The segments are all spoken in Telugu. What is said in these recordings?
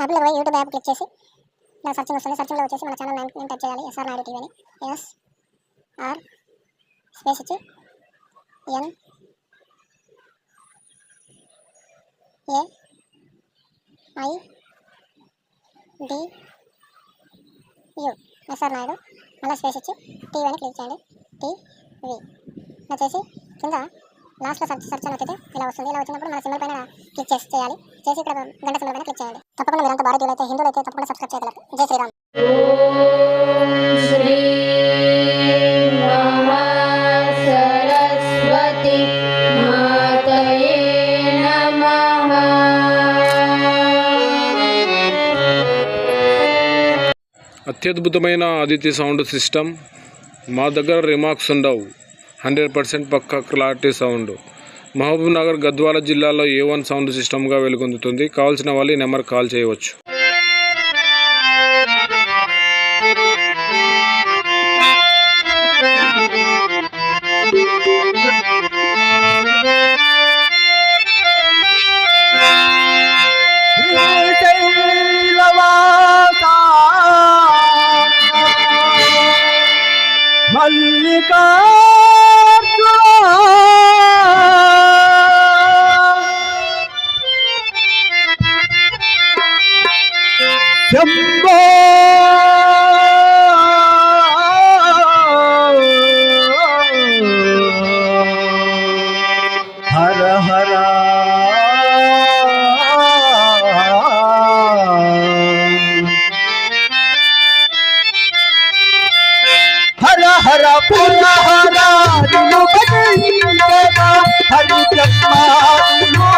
యాప్లో పోయి యూట్యూబ్ యాప్ క్లిక్ చేసి ఇలా సర్చింగ్ వస్తుంది. సర్చింగ్లో వచ్చేసి మన ఛానల్ నేను టచ్ చేయాలి. ఎస్ఆర్ నాయుడు టీవీ అని. ఎస్ ఆర్ స్పేస్ ఇచ్చి N A I D U S R Naidu మళ్ళీ స్పేస్ ఇచ్చి టీవీ అని క్లిక్ చేయండి. టీవీ వచ్చేసి కింద లాస్ట్లో సర్చ్ సర్చ్ అని అయితే ఇలా వస్తుంది. ఇలా వచ్చినప్పుడు మన సింబల్ పైన క్లిక్ చేసి చేయాలి. చేసి ఇక్కడ గంట సింబల్ పైన క్లిక్ చేయాలి తప్పకుండా మీరంతా భారతీయులు అయితే హిందువులు అయితే తప్పకుండా సబ్స్క్రైబ్ చేయగలరు. జై శ్రీరామ్. అత్యద్భుతమైన అదితి సౌండ్ సిస్టమ్. మా దగ్గర రిమార్క్స్ ఉండవు. హండ్రెడ్ పర్సెంట్ పక్క clarity sound. Mahabubnagar Gadwal జిల్లాలో ఏ వన్ సౌండ్ సిస్టమ్గా వెలుగొందుతుంది. కావాల్సిన వాళ్ళు ఈ నెంబర్ కాల్ చేయవచ్చు. శ్రీశైలవాసా. మల్లికార్జున శంభో హర హర హర హర పుర హర నిన్ను భజించగా హరి బ్రహ్మాదులు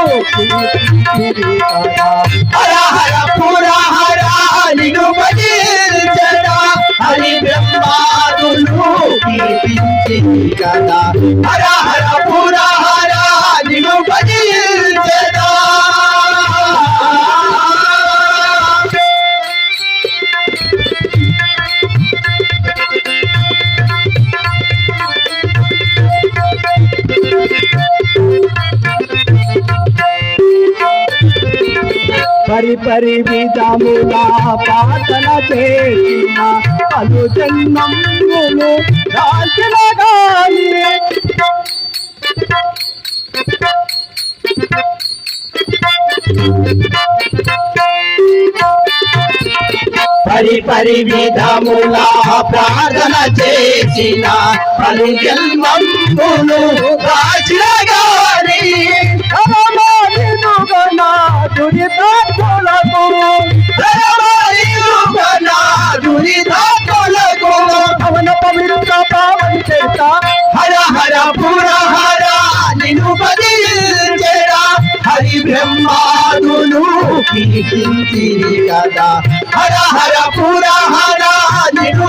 కీర్తించిరిగా. హర నిన్ను భజించగా హరి బ్రహ్మాదులు కీర్తించిరి కదా హర హర పుర హర నిన్ను భజించగా Thank you. విధములా పాటల చేసిన పలు రాసిన పరి పరి విధములా ప్రార్థన చేసిన పలు జన్మములు రాసిన గాని దురితాత్మలకు దురితాత్మలకు పవన పవిత్ర పావని చేత. హర హర పుర హర నిన్ను బదిలించెరా హరి బ్రహ్మాదులు కదా. హర హర పుర హర నిన్ను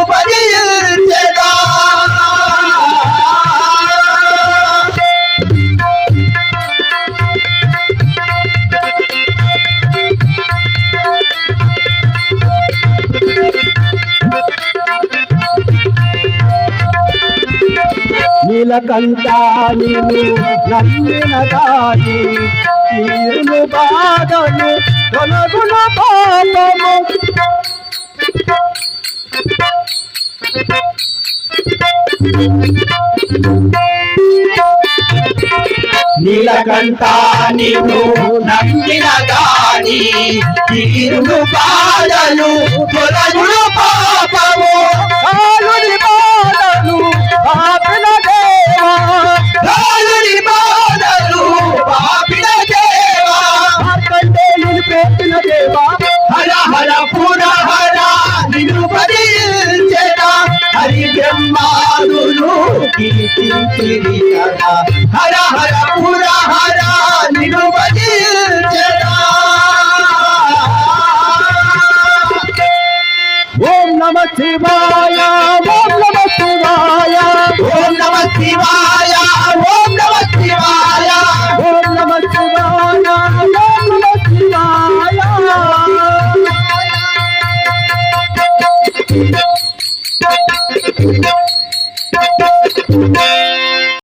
కంటాని నమ్మిన దాని తీరును బాధను తొలగున పాపము. నీలకంఠానిను నమ్మిన దాని తీరును బాధను తొలగున బ్రహ్మాదులు కీర్తించిరి కదా హర హర పుర హర నిన్ను ఓం నమ శివాయ